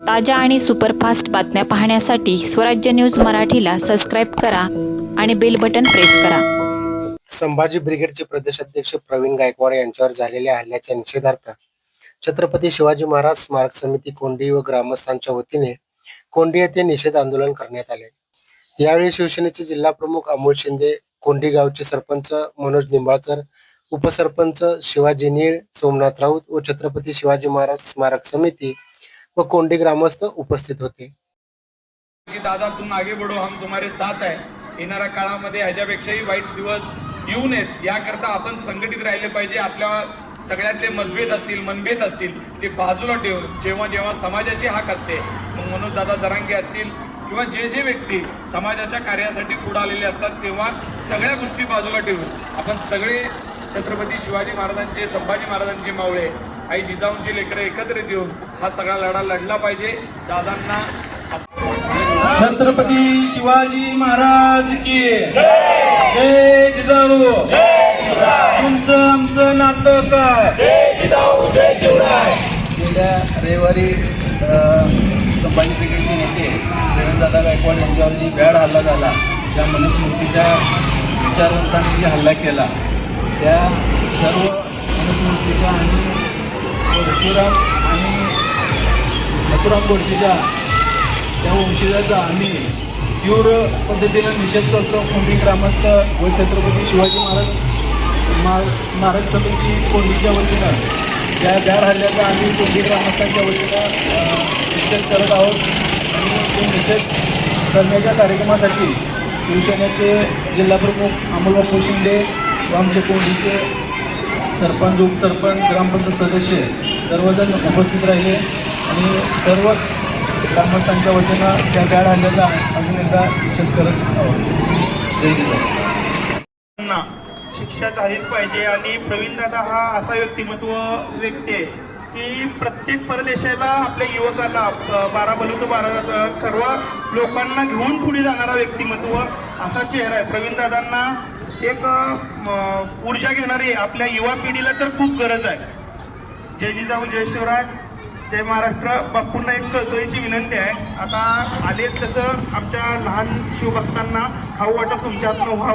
ताज्या आणि सुपरफास्ट बातम्या पाहण्यासाठी स्वराज्य न्यूज मराठीला सबस्क्राईब करा आणि बेल बटन प्रेस करा. संभाजी ब्रिगेडचे प्रदेशाध्यक्ष प्रवीण गायकवाड यांच्यावर झालेल्या हल्ल्याच्या निषेधार्थ छत्रपती शिवाजी महाराज स्मारक समिती कोंडी व ग्रामस्थांच्या वतीने कोंडी येथे निषेध आंदोलन करण्यात आले. यावेळी शिवसेनेचे जिल्हा प्रमुख अमोल शिंदे कोंडी गावचे सरपंच मनोज निंबाळकर उपसरपंच शिवाजी नीळ सोमनाथ राऊत व छत्रपती शिवाजी महाराज स्मारक समिती व कोंडी ग्रामस्थ उपस्थित होते. की दादा तुम आगे बढ़ो हम तुम्हारे साथ आहे येणाऱ्या काळामध्ये ह्याच्यापेक्षाही वाईट दिवस येऊ नयेत. याकरता आपण संघटित राहिले पाहिजे. आपल्या सगळ्यातले मतभेद असतील मनभेद असतील ते बाजूला ठेवून जेव्हा जेव्हा समाजाची हाक असते मग मनोज दादा जरांगे असतील किंवा जे जे व्यक्ती समाजाच्या कार्यासाठी पुढे आलेले असतात तेव्हा सगळ्या गोष्टी बाजूला ठेवून आपण सगळे छत्रपती शिवाजी महाराजांचे संभाजी महाराजांचे मावळे आई जिजाऊंची लेकरं एकत्रित येऊन हा सगळा लढा लढला पाहिजे. दादांना छत्रपती शिवाजी महाराज की जय. जिजाऊ. तुमचं आमचं नातं काय? गेल्या रविवारी संभाजी ब्रिगेडचे नेते रेवणदादा गायकवाड यांच्यावर जी भ्याड हल्ला झाला. त्या मनुस्मृतीच्या विचारवंतांनी जी हल्ला केला. त्या सर्व मनुस्मृतीच्या आणि आणि मथुराम त्या वंशजाचा आम्ही तीव्र पद्धतीनं निषेध करतो. कोंडी ग्रामस्थ व छत्रपती शिवाजी महाराज स्मार- स्मारक समिती कोंडीच्या वतीनं. त्या गार हल्ल्याचा आम्ही कोंडी ग्रामस्थांच्या वतीनं निषेध करत आहोत. आणि तो निषेध करण्याच्या कार्यक्रमासाठी शिवसेनेचे जिल्हाप्रमुख अमोल बापू शिंदे व आमचे कोंडीचे सरपंच उपसरपंच ग्रामपंचायत सदस्य सर्वजण उपस्थित राहिले. आणि सर्वच ग्रामस्थांच्या वतीनं त्या गाड हल्ल्याचा अजून एकदा निषेध करत ना शिक्षा झालीच पाहिजे आणि प्रवीणदादा हा असा व्यक्तिमत्व व्यक्ती आहे की प्रत्येक परदेशाला आपल्या युवकाला बारा बलू बारा सर्व लोकांना घेऊन पुढे जाणारा व्यक्तिमत्व असा चेहरा आहे. प्रवीणदादांना एक ऊर्जा घेणारी आपल्या युवा पिढीला तर खूप गरज आहे. जय जिजाऊ जय शिवराज जय महाराष्ट्र. बापूंना एक कळकळीची विनंती आहे. आता आले तसं आमच्या लहान शिवभक्तांना खाऊ वाटप तुमच्या हातनं व्हावं.